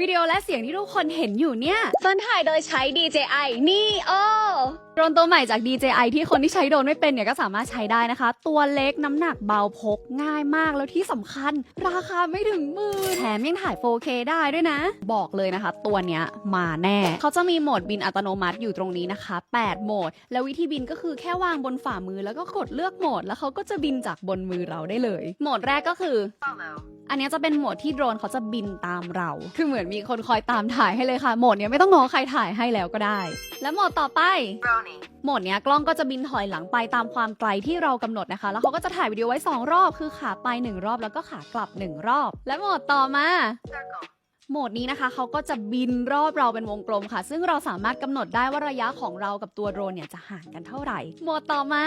วิดีโอและเสียงที่ทุกคนเห็นอยู่เนี่ยเฟิร์นถ่ายโดยใช้ DJI Neo โดรนตัวใหม่จาก DJI ที่คนที่ใช้โดรนไม่เป็นเนี่ยก็สามารถใช้ได้นะคะ ตัวเล็กน้ำหนักเบาพกง่ายมากแล้วที่สำคัญ ราคาไม่ถึงหมื่นแถมยังถ่าย 4K ได้ด้วยนะ บอกเลยนะคะ ตัวเนี้ยมาแน่ เขาจะมีโหมดบินอัตโนมัติอยู่ตรงนี้นะคะ 8 โหมด แล้ววิธีบินก็คือแค่วางบนฝ่ามือแล้วก็กดเลือกโหมด แล้วเขาก็จะบินจากบนมือเราได้เลย โหมดแรกก็คืออันเนี้ยจะเป็นโหมดที่โดรนเขาจะบินตามเราคือเหมือนมีคนคอยตามถ่ายให้เลยค่ะ โหมดเนี้ยไม่ต้องงอใครถ่ายให้แล้วก็ได้ และโหมดต่อไป Brony. โหมดเนี้ยกล้องก็จะบินถอยหลังไปตามความไกลที่เรากำหนดนะคะ แล้วเขาก็จะถ่ายวิดีโอไว้ 2 รอบ คือขาไป 1 รอบแล้วก็ขากลับ 1 รอบ และโหมดต่อมา Circle. โหมดนี้นะคะเขาก็จะบินรอบเราเป็นวงกลมค่ะ ซึ่งเราสามารถกำหนดได้ว่าระยะของเรากับตัวโดรนเนี่ยจะห่างกันเท่าไหร่ โหมดต่อมา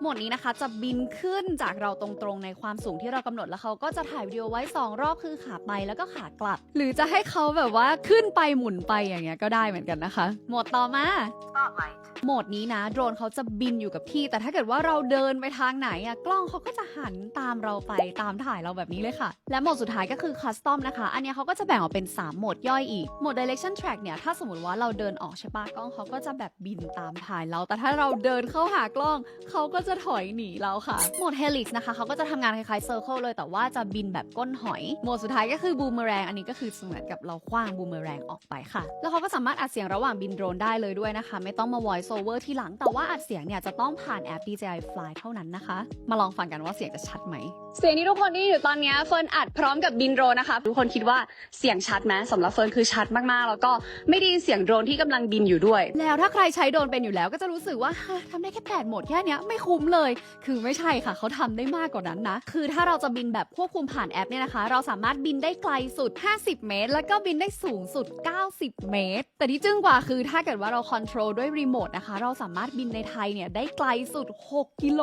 โหมดนี้นะคะจะบินขึ้นจากเราตรงๆในความสูงที่เรากำหนดแล้วเขาก็จะถ่ายวิดีโอไว้ 2 รอบคือขาไปแล้วก็ขากลับ หรือจะให้เขาแบบว่าขึ้นไปหมุนไปอย่างเงี้ยก็ได้เหมือนกันนะคะ โหมดต่อมา Spotlight. โหมดนี้นะโดรนเขาจะบินอยู่กับที่ แต่ถ้าเกิดว่าเราเดินไปทางไหนอะกล้องเขาก็จะหันตามเราไปตามถ่ายเราแบบนี้เลยค่ะ และโหมดสุดท้ายก็คือคัสตอมนะคะ อันนี้เขาก็็จะแบ่งออกเป็น 3 โหมดย่อยอีก โหมด direction track เนี่ย ถ้าสมมติว่าเราเดินออกใช่ปะกล้องเขาก็จะแบบบินตามถ่ายเรา แต่ถ้าเราเดินเข้าหากล้อง เขาก็จะถอยหนีเราค่ะ โหมด helix นะคะเขาก็จะทำงานคล้ายๆ circle เลย แต่ว่าจะบินแบบก้นหอย โหมดสุดท้ายก็คือ boomerang อันนี้ก็คือเหมือนกับเราคว้าง boomerang ออกไปค่ะ แล้วเขาก็สามารถอัดเสียงระหว่างบินโดรนได้เลยด้วยนะคะ ไม่ต้องมา voice over ที่หลัง แต่ว่าอัดเสียงเนี่ยจะต้องผ่านแอป DJI Fly เท่านั้นนะคะ มาลองฟังกันว่าเสียงจะชัดไหม เสียงที่ทุกคนได้อยู่ตอนนี้เฟิร์นอัดพร้อมกับบินโดรนนะคะ ทุกคนคิดว่าเสียงชัดไหมสำหรับเฟิร์นคือชัดมากๆ แล้วก็ไม่ได้ยินเสียงโดรนที่กำลังบินอยู่ด้วย แล้วถ้าใครใช้โดรนเป็นอยู่แล้วก็จะรู้สึกว่าฮะทำได้แค่8โหมดแค่เนี้ยไม่คุ้มเลย คือไม่ใช่ค่ะเขาทำได้มากกว่านั้นนะ คือถ้าเราจะบินแบบควบคุมผ่านแอปเนี่ยนะคะ เราสามารถบินได้ไกลสุด 50 เมตร แล้วก็บินได้สูงสุด 90 เมตร แต่ที่จึ้งกว่าคือถ้าเกิดว่าเราคอนโทรลด้วยรีโมทนะคะ เราสามารถบินในไทยเนี่ยได้ไกลสุด 6 กิโล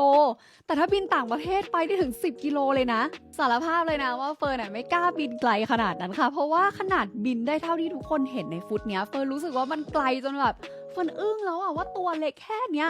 แต่ถ้าบินต่างประเทศไปได้ถึง 10 กิโลเลยนะ สารภาพเลยนะว่าเฟิร์นไม่กล้าบินไกลขนาดนั้นค่ะเพราะว่าขนาดบินได้เท่าที่ทุกคนเห็นในฟุตเนี้ยเฟิร์นรู้สึกว่ามันไกลจนแบบเฟิร์นอึ้งแล้วอะว่าตัวเล็กแค่เนี้ย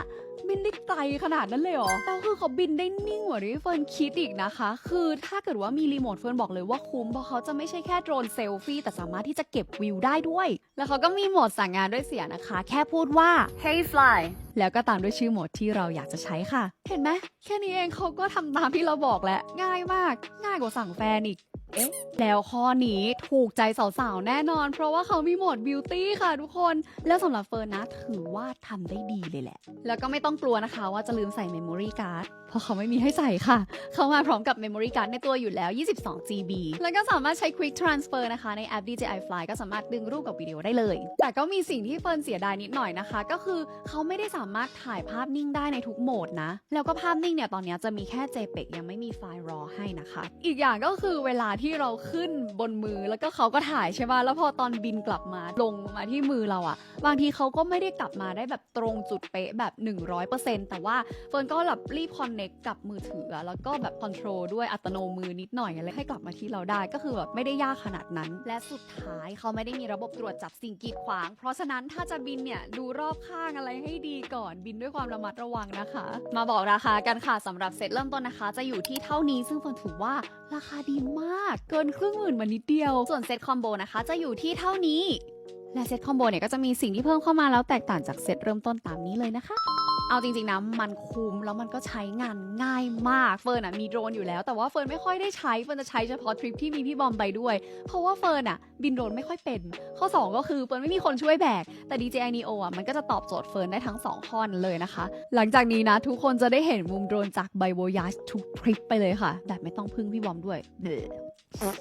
บินได้ไกลขนาดนั้นเลยเหรอแล้วคือเขาบินได้นิ่งกว่าที่เฟิร์นคิดอีกนะคะ คือถ้าเกิดว่ามีรีโมทเฟิร์นบอกเลยว่าคุ้มเพราะเขาจะไม่ใช่แค่โดรนเซลฟี่แต่สามารถที่จะเก็บวิวได้ด้วย แล้วเขาก็มีโหมดสั่งงานด้วยเสียงนะคะ แค่พูดว่า Hey Fly. แล้วก็ตามด้วยชื่อโหมดที่เราอยากจะใช้ค่ะ เห็นไหมแค่นี้เองเขาก็ทำตามที่เราบอกแล้วง่ายมาก ง่ายกว่าสั่งแฟนอีก เอ๊ะ แล้วข้อนี้ถูกใจสาวๆ แน่นอน เพราะว่าเขามีโหมดบิวตี้ค่ะทุกคน แล้วสำหรับเฟิร์นนะถือว่าทำได้ดีเลยแหละ แล้วก็ไม่ต้องกลัวนะคะว่าจะลืมใส่เมมโมรี่การ์ดเพราะเขาไม่มีให้ใส่ค่ะ เขามาพร้อมกับ Memory Card ในตัวอยู่แล้ว 22 GB แล้วก็สามารถใช้ Quick Transfer นะคะในแอป DJI Fly ก็สามารถดึงรูปกับวิดีโอได้เลย แต่ก็มีสิ่งที่เฟิร์นเสียดายนิดหน่อยนะคะ ก็คือเขาไม่ได้สามารถถ่ายภาพนิ่งได้ในทุกโหมดนะ แล้วก็ภาพนิ่งเนี่ยตอนนี้จะมีแค่ JPEG ยังไม่มีไฟล์ RAW ให้นะคะ อีกอย่างก็คือเวลาที่เราขึ้นบนมือแล้วก็เขาก็ถ่ายใช่ป่ะแล้วพอตอนบินกลับมาลงมาที่มือเราอะบางทีเขาก็ไม่ได้กลับมาได้แบบตรงจุดเป๊ะแบบ 100%แต่ว่าเฟิร์นก็แบบรีบคอนเน็กกับมือถือแล้วก็แบบคอนโทรลด้วยอัตโนมือนิดหน่อยอะไรให้กลับมาที่เราได้ก็คือแบบไม่ได้ยากขนาดนั้น และสุดท้ายเขาไม่ได้มีระบบตรวจจับสิ่งกีดขวาง เพราะฉะนั้นถ้าจะบินเนี่ยดูรอบข้างอะไรให้ดีก่อนบินด้วยความระมัดระวังนะคะ มาบอกราคากันค่ะสำหรับเซตเริ่มต้นนะคะ จะอยู่ที่เท่านี้ซึ่งเฟิร์นถือว่า ราคาดีมากเกินครึ่งหมื่นมานิดเดียว ส่วนเซตคอมโบนะคะจะอยู่ที่เท่านี้ และเซตคอมโบเนี่ยก็จะมีสิ่งที่เพิ่มเข้ามาแล้วแตกต่างจากเซตเริ่มต้นตามนี้เลยนะคะ เอาจริงๆนะมันคุ้มแล้วมันก็ใช้งานง่ายมากเฟิร์นอะมีโดรนอยู่แล้ว แต่ว่าเฟิร์นไม่ค่อยได้ใช้เฟิร์นจะใช้เฉพาะทริปที่มีพี่บอมไปด้วย เพราะว่าเฟิร์นอะบินโดรนไม่ค่อยเป็น ข้อ 2 ก็คือเฟิร์นไม่มีคนช่วยแบก แต่ DJI Neo อะมันก็จะตอบโจทย์เฟิร์นได้ทั้ง 2 ข้อนั้นเลยนะคะ หลังจากนี้นะ ทุกคนจะได้เห็นมุมโดรนจากไบโวยาทุกทริปไปเลยค่ะ แบบไม่ต้องพึ่งพี่บอมด้วยเด้อ